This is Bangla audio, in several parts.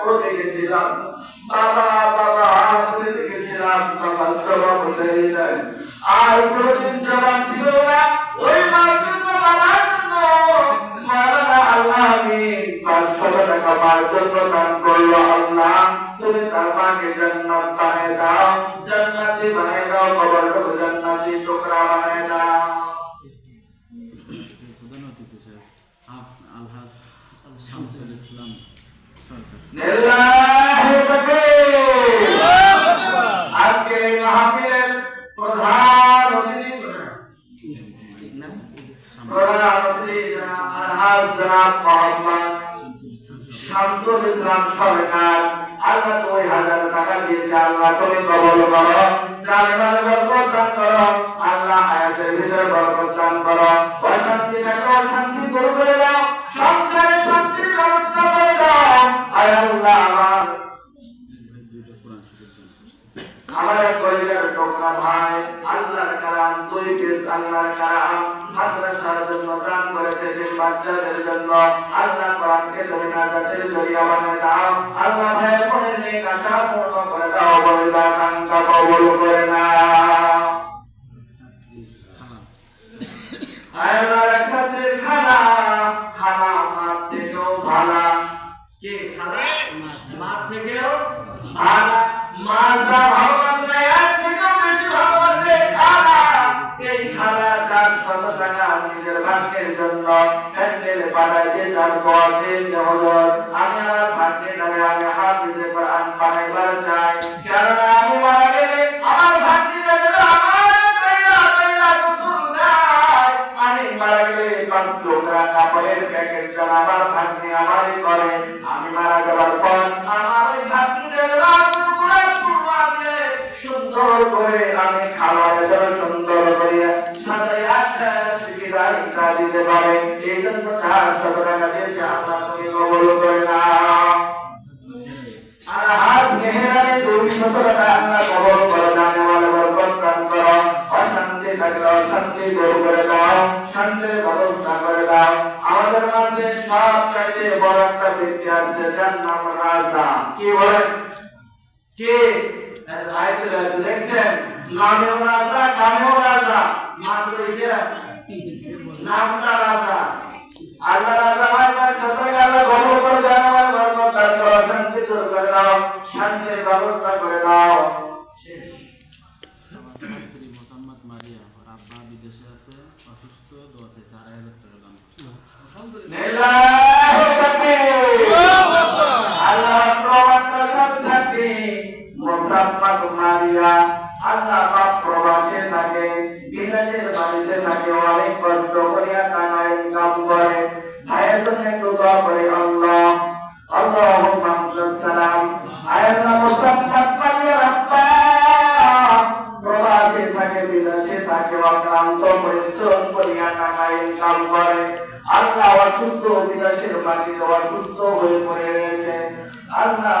দেখেছিলাম বাবা বাবা করে দেখেছিলাম তখন জবাব দিলেন আর কোনদিন জবাব দিল না ওই মার বাবার জন্য মাওলানা আল্লাহ আমি পাঁচশো টাকা মার জন্য দান করল আল্লাহ তুমি তার মাকে জান্নাত বানিয়ে দাও জান্নাতি বানিয়ে দাও কবরটাকে জান্নাতি টুকরা বানিয়ে দাও আলহাজ শামসুল ইসলাম সরকার লিল্লাহি তাকবীর আজকে এই মাহফিলের প্রধান আল্লাহ হায়াতের ভিতরে বরকত দান করো। অশান্তি থাকে, অশান্তি করে আমার। আমার কলিজার মাদ্রাসার জন্য দান করেছে তিন বাচ্চাদের জন্য। আল্লাহ কোরআনকে তুমি নাজাতের জরিয়া বানিয়ে দাও। আল্লাহ করে দাও বলে দাও করে নাও। থেকেও আর মাজা ভালোবাসে এর থেকেও বেশি ভালোবাসে এই খালা তার শত টাকা নিজের ভাগ্যের জন্য। প্যান্ডেল বানাই দিয়ে যার বসে যে হলো আমি আমার ভাগ্যেটাকে আমি হাফিজে কোরআন বানাইবার চাই সুন্দর করে আমি খাবার যেন সুন্দর করিয়া সাজাইয়া বিদায়টা দিতে পারে। এই জন্য চার শত টাকা আল্লাহ, তুমি কবল করে নাও। আর হাত মেহেরানি দুই শত আল্লাহ কবল করে, দানে বলে বরকত দান করো। অশান্তি থাকলে অশান্তি দূর করে দাও, শান্তির ব্যবস্থা করে দাও। আমাদের মাঝে সব চাইতে বড় একটা ব্যক্তি আছে, যার নাম রাজা। কি বলেন? কে? দেখছেন নামেও রাজা কামেও রাজা মাত্র এটা নামটা রাজা আল্লাহ রাজা ভাই ভাই সতর্ক আল্লাহ কবল করে জানো ভাই বরকত দান করো দূর করে দাও শান্তির ব্যবস্থা করে দাও শেষ আমার আব্বা বিদেশে আছে অসুস্থ দোয়া আড়াই হাজার টাকা দান করছে লিল্লাহি তাকবীর আল্লাহ প্রবাসে থাকে মোসাম্মদ মারিয়া আল্লাহ পাক প্রবাসে থাকে, বিদেশের বাড়িতে থাকে অনেক কষ্ট করিয়া টাকা ইনকাম করে। ভাইয়ের জন্য একটু দোয়া করে, আল্লাহ। আল্লাহ অসুস্থ, বিদেশের মাটিতে অসুস্থ হয়ে পড়ে রয়েছে। আল্লাহ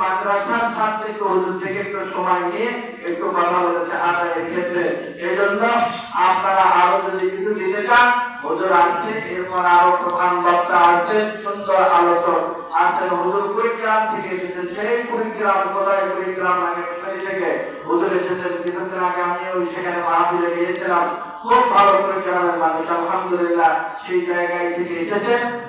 মাদ্রাসার ছাত্রীকে হুজুর থেকে একটু সময় নিয়ে একটু কথা বলেছে আদায়ের ক্ষেত্রে। এই জন্য আপনারা আরও যদি কিছু দিতে চান, হুজুর আছে, এরপর আরও প্রধান বক্তা আছে, সুন্দর আলোচক আছেন হুজুর কুড়িগ্রাম থেকে এসেছেন, সেই কুড়িগ্রাম, কোথায় কুড়িগ্রাম? নাকি থেকে হুজুর এসেছেন। কিছুদিন আগে আমি ওই সেখানে মাহফিলে গিয়েছিলাম। খুব ভালো মানুষ আলহামদুলিল্লাহ সেই জায়গায় থেকে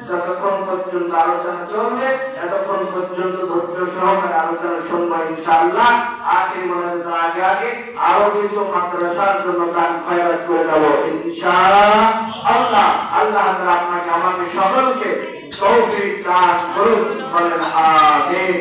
যতক্ষণ পর্যন্ত আলোচনা চলবে, এতক্ষণ পর্যন্ত ধৈর্য সহকারে আলোচনা শুনব ইনশাআল্লাহ। মনে আগে আগে আরও কিছু মাদ্রাসার জন্য দান খয়রাত করে দেবো ইনশাআল্লাহ। আল্লাহ আপনাকে আমাকে সকলকে তৌফিক দান করুন। আমিন।